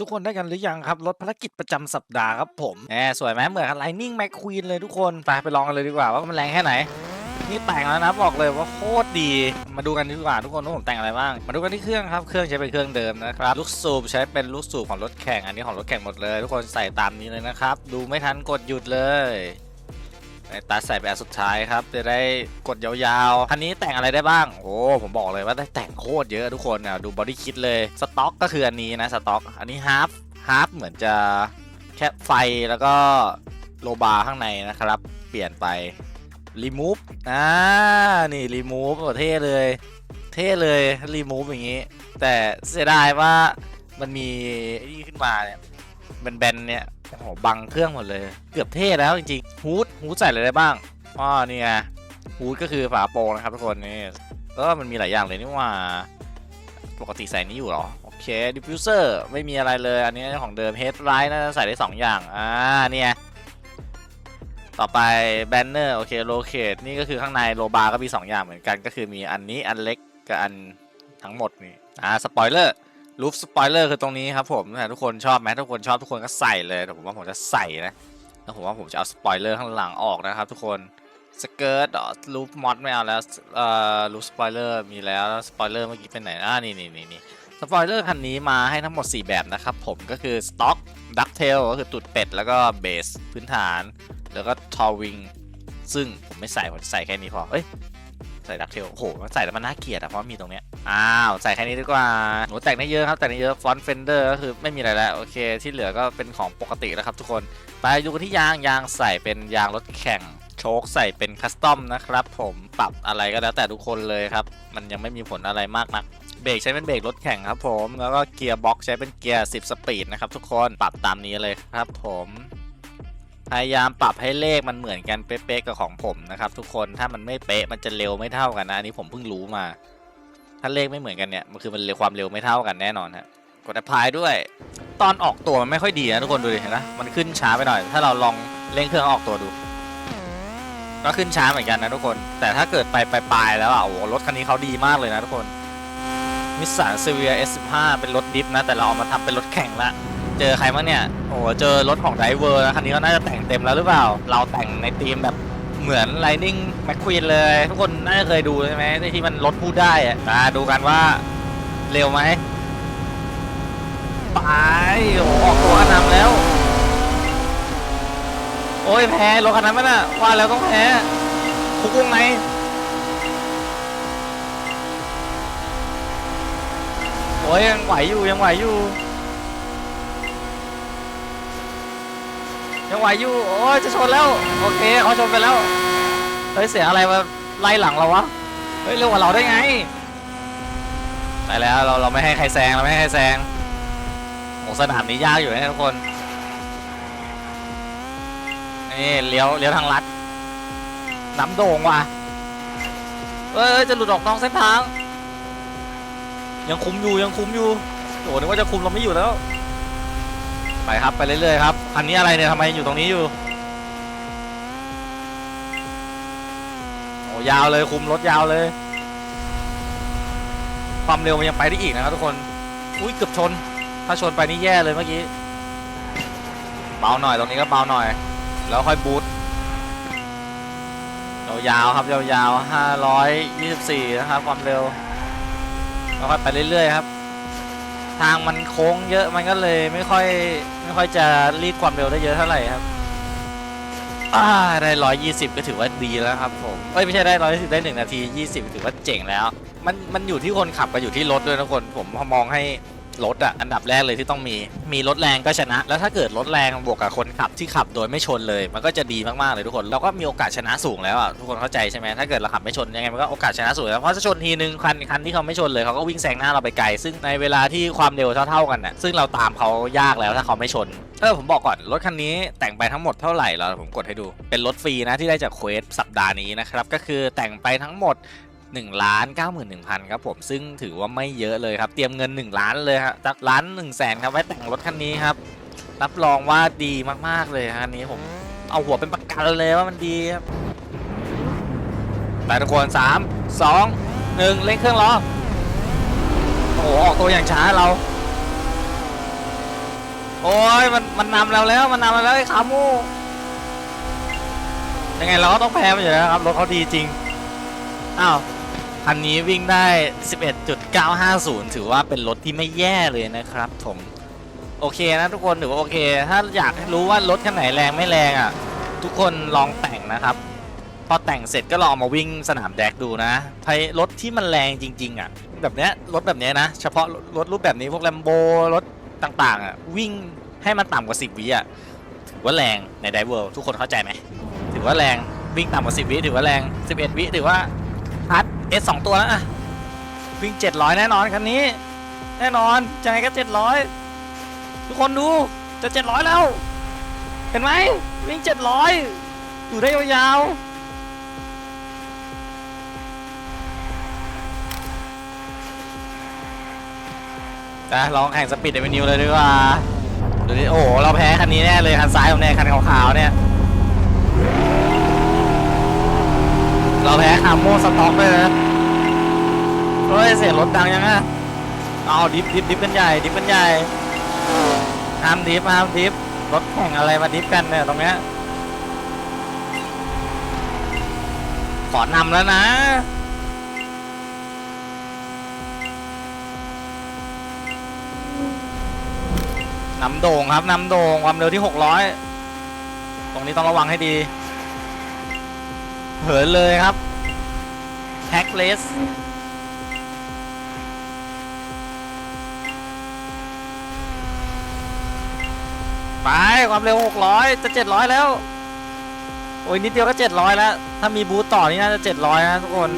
ทุกคนได้กันหรือยังครับรถภารกิจประจำสัปดาห์ครับผมแหมสวยไหมเหมือนกับไลนิ่งแมคควีนเลยทุกคนไปไปลองกันเลยดีกว่าว่ามันแรงแค่ไหน นี่แต่งแล้วนะบอกเลยว่าโคตรดีมาดูกันดีกว่าทุกคนว่าผมแต่งอะไรบ้าง มาดูกันที่เครื่องครับเครื่องใช้เป็นเครื่องเดิมนะครับลูกสูบใช้เป็นลูกสูบของรถแข่งอันนี้ของรถแข่งหมดเลย ทุกคนใส่ตามนี้เลยนะครับดูไม่ทันกดหยุดเลยไอ้ ตาใส่ไปอันสุดท้ายครับ จะได้กดยาวๆ คันนี้แต่งอะไรได้บ้าง โอ้ผมบอกเลยว่าได้แต่งโคตรเยอะทุกคนเนี่ยดูบอดี้คิดเลย สต็อกก็คืออันนี้นะ สต็อก อันนี้ฮาร์ฟฮาร์ฟเหมือนจะแค่ไฟแล้วก็โลบาร์ข้างในนะครับ เปลี่ยนไปรีมูฟอ่า นี่รีมูฟเท่เลย เท่เลยรีมูฟอย่างนี้ แต่เสียดายว่ามันมีไอ้นี่ขึ้นมาเนี่ย แบนๆเนี่ยโอ้โหบังเครื่องหมดเลย เกือบเท่แล้วจริงๆฮูดฮูดใส่อะไรได้บ้างอ๋อนี่ไงฮูดก็คือฝาโปรงนะครับทุกคนนี่ก็มันมีหลายอย่างเลยนี่ว่าปกติใส่นี้อยู่เหรอ โอเคดิฟฟิวเซอร์ไม่มีอะไรเลย อันนี้ของเดิมเฮดไลท์น่าจะใส่ได้ 2 อย่าง อ่าเนี่ยต่อไปแบนเนอร์โอเคโลเคทนี่ก็คือข้างในโลบาร์ก็มี 2 อย่างเหมือนกัน ก็คือมีอันนี้อันเล็กกับอันทั้งหมดนี่ อ่า สปอยเลอร์ รูฟสปอยเลอร์คือตรงนี้ครับผมนะทุกคนชอบไหมทุกคนชอบทุกคนก็ใส่เลยแต่ผมว่าผมจะใส่นะแล้วผมว่าผมจะเอาสปอยเลอร์ข้างหลังออกนะครับทุกคนสเกิร์ตรูฟมอดไม่เอาแล้วเอ่อรูฟสปอยเลอร์มีแล้วสปอยเลอร์เมื่อกี้เป็นไหนอ่านี่นี่นี่นี่สปอยเลอร์คันนี้มาให้ทั้งหมด 4 แบบนะครับผมก็คือสต็อกดักเทลก็คือตุดเป็ดแล้วก็เบสพื้นฐาน แล้วก็ทอวิงซึ่งผมไม่ใส่ผมจะใส่แค่นี้พอเอ้ยใส่ดักเทลโอ้โหใส่แล้วมันน่าเกลียดอะเพราะมีตรงเนี้ย อ้าวใส่แค่นี้ดีกว่าโหแต่งได้เยอะครับแต่งได้เยอะฟอนต์เฟนเดอร์ก็คือไม่มีอะไรแล้วโอเค ที่เหลือก็เป็นของปกติแล้วครับทุกคนไปดูกันที่ยางยางใส่เป็นยางรถแข่งโชคใส่เป็นคัสตอมนะครับผมปรับอะไรก็แล้วแต่ทุกคนเลยครับมันยังไม่มีผลอะไรมากนักเบรกใช้เป็นเบรกรถแข่งครับผมแล้วก็เกียร์บ็อกใช้เป็นเกียร์ 10 สปีดนะครับทุกคนปรับตามนี้เลยครับผมพยายามปรับให้เลขมันเหมือนกันเป๊ะๆกับของผมนะครับทุกคนถ้ามันไม่เป๊ะมันจะเร็วไม่เท่ากันนะอันนี้ผมเพิ่งรู้มา ถ้าเลขไม่เหมือนกันเนี่ยมันคือมันเร็วความเร็วไม่เท่ากันแน่นอนฮะกด apply ด้วย ตอนออกตัวมันไม่ค่อยดีนะทุกคนดูดิเห็นไหมมันขึ้นช้าไปหน่อย ถ้าเราลองเร่งเครื่องออกตัวดู ก็ขึ้นช้าเหมือนกันนะทุกคน แต่ถ้าเกิดไปปลายๆแล้วอะโอ้โหรถคันนี้เขาดีมากเลยนะทุกคนนิสสันเซเวีย S15 เป็นรถดิฟนะ แต่เราเอามาทำเป็นรถแข่งละเจอใครบ้างเนี่ย โอ้โหเจอรถของไดเวอร์นะคันนี้ก็น่าจะแต่งเต็มแล้วหรือเปล่า เราแต่งในธีมแบบ เหมือน Lightning McQueen เลย ทุกคนน่าจะเคยดูใช่ไหมที่มันรถพูดได้อะมาดูกันว่าเร็วไหมไปโอ้โหออกตัวกันนำแล้ว โอ้ยแพ้รถคันนั้นมันอะว่าแล้วต้องแพ้คุกวงในโอ้ยยังไหวอยู่ยังไหวอยู่ ยังไหวอยู่โอ้ยจะชนแล้วโอเคเขาชนไปแล้วเฮ้ยเสียอะไรมาไล่หลังเราวะเฮ้ยเร็วกว่าเราได้ไงไปแล้วเราเราไม่ให้ใครแซงเราไม่ให้ใครแซงโอ้สนามนี้ยากอยู่นะทุกคนนี่เลี้ยวเลี้ยวทางลัดน้ำโด่งว่ะเอ้ยจะหลุดออกนอกเส้นทาง ยังคุมอยู่ยังคุมอยู่โอ้นึกว่าจะคุมเราไม่อยู่แล้ว ไปครับไปเรื่อยๆครับคันนี้อะไรเนี่ยทำไมอยู่ตรงนี้อยู่โอ้ยาวเลยคุมรถยาวเลย ความเร็วมันยังไปได้อีกนะครับทุกคนอุ้ยเกือบชน ถ้าชนไปนี่แย่เลยเมื่อกี้เบาหน่อยตรงนี้ก็เบาหน่อย แล้วค่อยบูทยาวๆครับยาวๆ524 นะครับความเร็วแล้วค่อยไปเรื่อยๆครับ ทางมันโค้งเยอะมันก็เลยไม่ค่อยไม่ค่อยจะรีดความเร็วได้เยอะเท่าไหร่ครับอ่าได้ร้อยยี่สิบก็ถือว่าดีแล้วครับผมเอ้ยไม่ใช่ได้ร้อยสิบได้หนึ่งนาทียี่สิบถือว่าเจ๋งแล้ว มันมันอยู่ที่คนขับกับอยู่ที่รถด้วยนะคนผมมองให้ รถอะอันดับแรกเลยที่ต้องมีมีรถแรงก็ชนะ แล้วถ้าเกิดรถแรงบวกกับคนขับที่ขับโดยไม่ชนเลย มันก็จะดีมาก ๆ เลยทุกคนเราก็มีโอกาสชนะสูงแล้วอะทุกคนเข้าใจใช่ไหมถ้าเกิดเราขับไม่ชนยังไงมันก็โอกาสชนะสูงแล้วเพราะถ้าชนทีนึงคันคันที่เขาไม่ชนเลยเขาก็วิ่งแซงหน้าเราไปไกลซึ่งในเวลาที่ความเร็วเท่าๆกันน่ะซึ่งเราตามเขายากแล้วถ้าเขาไม่ชนเออผมบอกก่อนรถคันนี้แต่งไปทั้งหมดเท่าไหร่แล้วผมกดให้ดู เป็นรถฟรีนะที่ได้จากเควสสัปดาห์นี้นะครับก็คือแต่งไปทั้งหมด 1ล้าน91,000ครับผมซึ่งถือว่าไม่เยอะเลยครับ เตรียมเงิน 1 ล้านเลยครับจากล้าน1แสนครับไว้แต่งรถคันนี้ครับ รับรองว่าดีมากๆเลยคันนี้ผมเอาหัวเป็นประกันเลยว่ามันดีครับไปทุกคน3 2 1เร่งเครื่องล้อโอ้โหออกตัวอย่างช้าเรา โอ้ยมันมันนำเราแล้วมันนำเราแล้วไอ้ขามูยังไงเราก็ต้องแพ้มันอยู่แล้วครับรถเขาดีจริง อ้าว คันนี้วิ่งได้ 11.950 ถือว่าเป็นรถที่ไม่แย่เลยนะครับผมโอเคนะทุกคนถือว่าโอเค ถ้าอยากให้รู้ว่ารถคันไหนแรงไม่แรงอะ ทุกคนลองแต่งนะครับ พอแต่งเสร็จก็ลองมาวิ่งสนามแดกดูนะไพรถที่มันแรงจริง ๆ อะ แบบเนี้ยรถแบบเนี้ยนะ เฉพาะรถรูปแบบนี้พวกแลมโบรถต่างๆ อะ วิ่งให้มันต่ำกว่า 10 วิอะถือว่าแรงในไดเวอร์ทุกคนเข้าใจไหมถือว่าแรงวิ่งต่ำกว่า 10 วิถือว่าแรง 11 วิถือว่าพัด สสองตัวแล้วอะวิ่ง700แน่นอนคันนี้ แน่นอนจะไงก็700ทุกคนดูจะ700แล้ว เห็นไหมวิ่ง700อยอยู่ได้ยาวๆนะลองแข่งสปีดเดวินิวเลยดีกว่าดูดิโอ้โหเราแพ้คันนี้แน่เลยคันซ้ายผมแน่คันขาวๆเนี่ย เรา แพ้คาโมสต็อกเลยนะเฮ้ยเสียรถดังยังอะเอาดิฟดิฟดิฟกันใหญ่ดิฟกันใหญ่ห้ามดิฟห้ามดิฟรถแข่งอะไรมาดิฟกันเนี่ยตรงเนี้ยขอนำแล้วนะนำโด่งครับนำโด่งความเร็วที่ 600 ตรงนี้ต้องระวังให้ดี เหินเลยครับแท็กเลสไปความเร็ว 600 จะ 700 แล้ว โอ้ยนิดเดียวก็ 700 แล้ว ถ้ามีบูตต่อนี่น่าจะ 700 นะทุกคน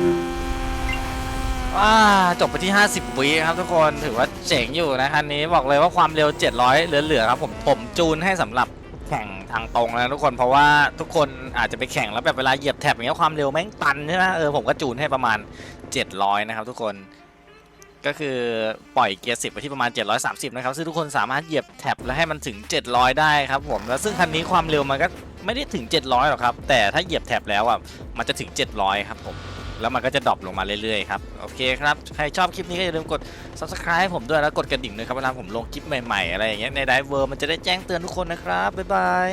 ว้าจบไปที่ 50 วิครับทุกคนถือว่าเจ๋งอยู่นะคันนี้บอกเลยว่าความเร็ว 700 เหลือๆครับผมผมจูนให้สำหรับ แข่งทางตรงแล้วทุกคนเพราะว่าทุกคนอาจจะไปแข่งแล้วแบบเวลาเหยียบแท็บอย่างเงี้ยความเร็วแม่งตันใช่ไหมเออผมก็จูนให้ประมาณ 700 นะครับทุกคนก็คือปล่อยเกียร์10ไปที่ประมาณ 730 นะครับ ซึ่งทุกคนสามารถเหยียบแท็บแล้วให้มันถึง 700 ได้ครับผม แล้วซึ่งคันนี้ความเร็วมันก็ไม่ได้ถึง 700 หรอกครับ แต่ถ้าเหยียบแท็บแล้วอะ มันจะถึง 700 ครับผม แล้วมันก็จะดรอปลงมาเรื่อยๆครับโอเคครับ ใครชอบคลิปนี้ก็อย่าลืมกด subscribe ให้ผมด้วยแล้วกดกระดิ่งด้วยครับเวลาผมลงคลิปใหม่ๆอะไรอย่างเงี้ยในไดเวอร์มันจะได้แจ้งเตือนทุกคนนะครับบ๊ายบาย